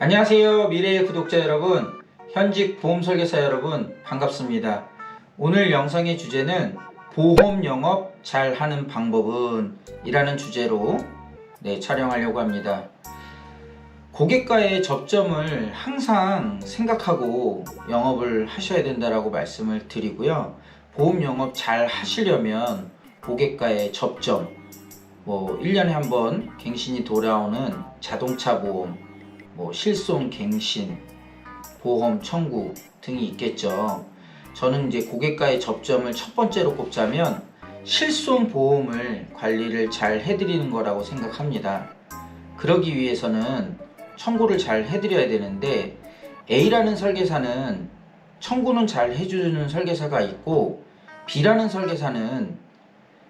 안녕하세요 미래의 구독자 여러분. 현직 보험 설계사 여러분 반갑습니다. 오늘 영상의 주제는 보험 영업 잘 하는 방법은 이라는 주제로 네, 촬영하려고 합니다. 고객과의 접점을 항상 생각하고 영업을 하셔야 된다라고 말씀을 드리고요. 보험 영업 잘 하시려면 고객과의 접점 뭐 1년에 한 번 갱신이 돌아오는 자동차 보험 뭐 실손 갱신, 보험 청구 등이 있겠죠. 저는 이제 고객과의 접점을 첫 번째로 꼽자면 실손 보험을 관리를 잘 해드리는 거라고 생각합니다. 그러기 위해서는 청구를 잘 해드려야 되는데 A라는 설계사는 청구는 잘 해주는 설계사가 있고 B라는 설계사는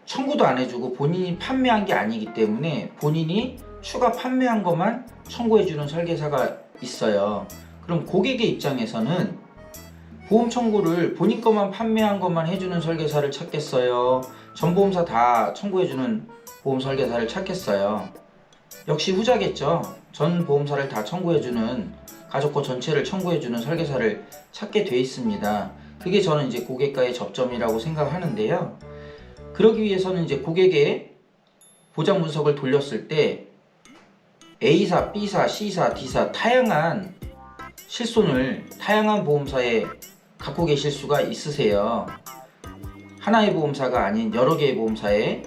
청구도 안 해주고 본인이 판매한 게 아니기 때문에 본인이 추가 판매한 것만 청구해주는 설계사가 있어요. 그럼 고객의 입장에서는 보험 청구를 본인 것만 판매한 것만 해주는 설계사를 찾겠어요. 전 보험사 다 청구해주는 보험 설계사를 찾겠어요. 역시 후자겠죠. 전 보험사를 다 청구해주는 가족과 전체를 청구해주는 설계사를 찾게 돼 있습니다. 그게 저는 이제 고객과의 접점이라고 생각하는데요. 그러기 위해서는 이제 고객의 보장 분석을 돌렸을 때 A사, B사, C사, D사 다양한 실손을 다양한 보험사에 갖고 계실 수가 있으세요. 하나의 보험사가 아닌 여러 개의 보험사에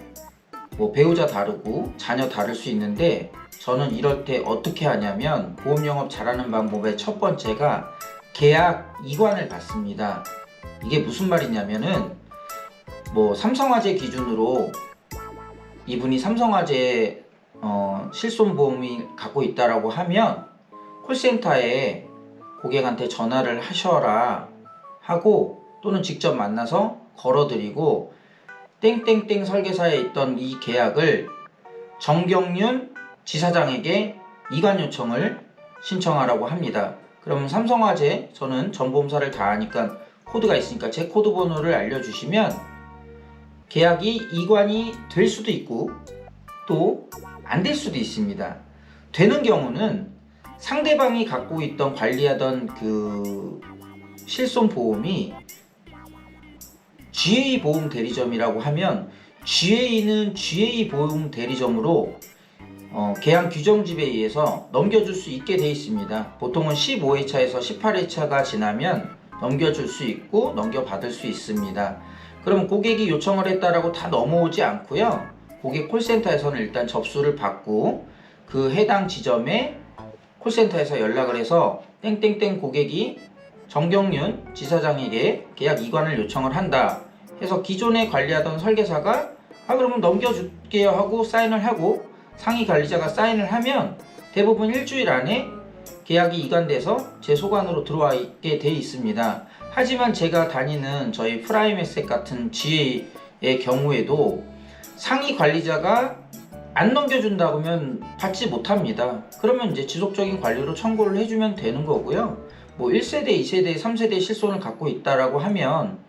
뭐 배우자 다르고 자녀 다를 수 있는데 저는 이럴 때 어떻게 하냐면 보험 영업 잘하는 방법의 첫 번째가 계약 이관을 받습니다. 이게 무슨 말이냐면은 뭐 삼성화재 기준으로 이분이 삼성화재 어, 실손보험이 갖고 있다라고 하면 콜센터에 고객한테 전화를 하셔라 하고 또는 직접 만나서 걸어드리고 땡땡땡 설계사에 있던 이 계약을 정경윤 지사장에게 이관 요청을 신청하라고 합니다. 그러면 삼성화재 저는 전보험사를 다 아니까 코드가 있으니까 제 코드 번호를 알려주시면 계약이 이관이 될 수도 있고 또 안 될 수도 있습니다. 되는 경우는 상대방이 갖고 있던 관리하던 그 실손 보험이 GA 보험 대리점이라고 하면 GA는 GA 보험 대리점으로 어, 계약 규정집에 의해서 넘겨줄 수 있게 되어 있습니다. 보통은 15회차에서 18회차가 지나면 넘겨줄 수 있고 넘겨받을 수 있습니다. 그럼 고객이 요청을 했다라고 다 넘어오지 않고요. 고객 콜센터에서는 일단 접수를 받고 그 해당 지점에 콜센터에서 연락을 해서 땡땡땡 고객이 정경윤 지사장에게 계약 이관을 요청을 한다 해서 기존에 관리하던 설계사가 아 그러면 넘겨줄게요 하고 사인을 하고 상위 관리자가 사인을 하면 대부분 일주일 안에 계약이 이관돼서 제 소관으로 들어와 있게 돼 있습니다. 하지만 제가 다니는 저희 프라임 에셋 같은 GA의 경우에도 상위 관리자가 안 넘겨준다고 하면 받지 못합니다. 그러면 이제 지속적인 관리로 청구를 해주면 되는 거고요. 뭐 1세대, 2세대, 3세대 실손을 갖고 있다라고 하면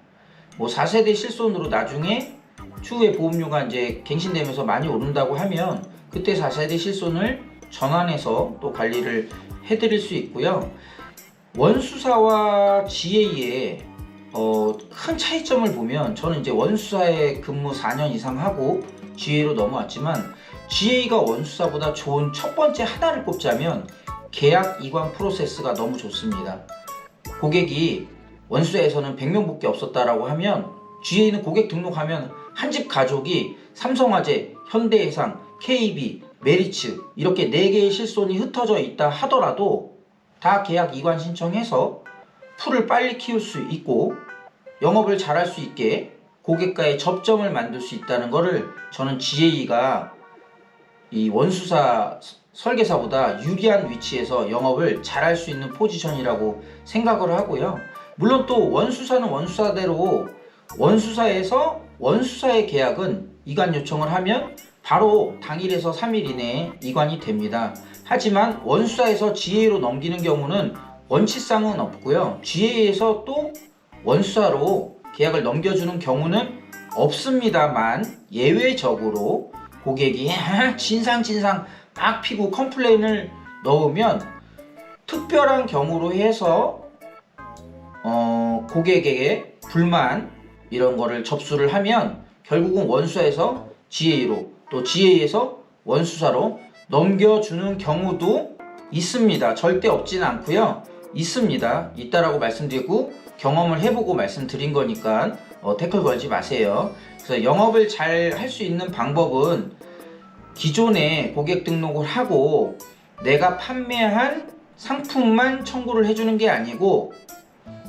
뭐 4세대 실손으로 나중에 추후에 보험료가 이제 갱신되면서 많이 오른다고 하면 그때 4세대 실손을 전환해서 또 관리를 해드릴 수 있고요. 원수사와 GA의 어, 큰 차이점을 보면 저는 이제 원수사에 근무 4년 이상 하고 GA로 넘어왔지만 GA가 원수사보다 좋은 첫 번째 하나를 꼽자면 계약 이관 프로세스가 너무 좋습니다. 고객이 원수사에서는 100명밖에 없었다라고 하면 GA는 고객 등록하면 한 집 가족이 삼성화재, 현대해상, KB, 메리츠 이렇게 4개의 실손이 흩어져 있다 하더라도 다 계약 이관 신청해서 풀을 빨리 키울 수 있고 영업을 잘할 수 있게 고객과의 접점을 만들 수 있다는 것을 저는 GA가 이 원수사 설계사보다 유리한 위치에서 영업을 잘할 수 있는 포지션이라고 생각을 하고요. 물론 또 원수사는 원수사대로 원수사에서 원수사의 계약은 이관 요청을 하면 바로 당일에서 3일 이내에 이관이 됩니다. 하지만 원수사에서 GA로 넘기는 경우는 원칙상은 없고요. GA에서 또 원수사로 계약을 넘겨주는 경우는 없습니다만 예외적으로 고객이 아, 진상 진상 막 피고 컴플레인을 넣으면 특별한 경우로 해서 어, 고객에게 불만 이런 거를 접수를 하면 결국은 원수에서 GA로 또 GA에서 원수사로 넘겨주는 경우도 있습니다. 절대 없지는 않고요. 있습니다. 있다라고 말씀드리고 경험을 해보고 말씀드린 거니까 어, 태클 걸지 마세요. 그래서 영업을 잘 할 수 있는 방법은 기존에 고객 등록을 하고 내가 판매한 상품만 청구를 해주는 게 아니고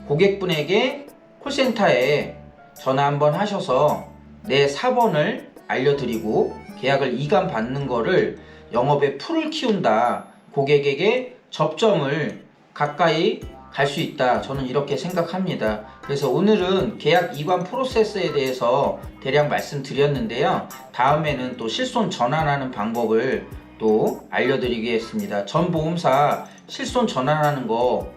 고객분에게 콜센터에 전화 한번 하셔서 내 사번을 알려드리고 계약을 이관 받는 거를 영업의 풀을 키운다. 고객에게 접점을 가까이 갈 수 있다. 저는 이렇게 생각합니다. 그래서 오늘은 계약 이관 프로세스에 대해서 대략 말씀드렸는데요. 다음에는 또 실손 전환하는 방법을 또 알려드리겠습니다. 전 보험사 실손 전환하는 거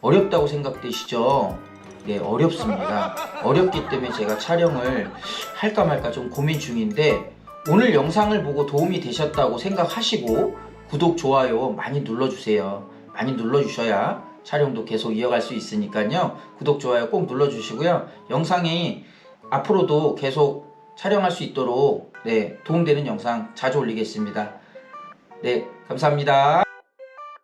어렵다고 생각되시죠? 네, 어렵습니다. 어렵기 때문에 제가 촬영을 할까 말까 좀 고민 중인데 오늘 영상을 보고 도움이 되셨다고 생각하시고 구독, 좋아요 많이 눌러주세요. 많이 눌러주셔야 촬영도 계속 이어갈 수 있으니까요. 구독, 좋아요 꼭 눌러주시고요. 영상이 앞으로도 계속 촬영할 수 있도록 네, 도움되는 영상 자주 올리겠습니다. 네, 감사합니다.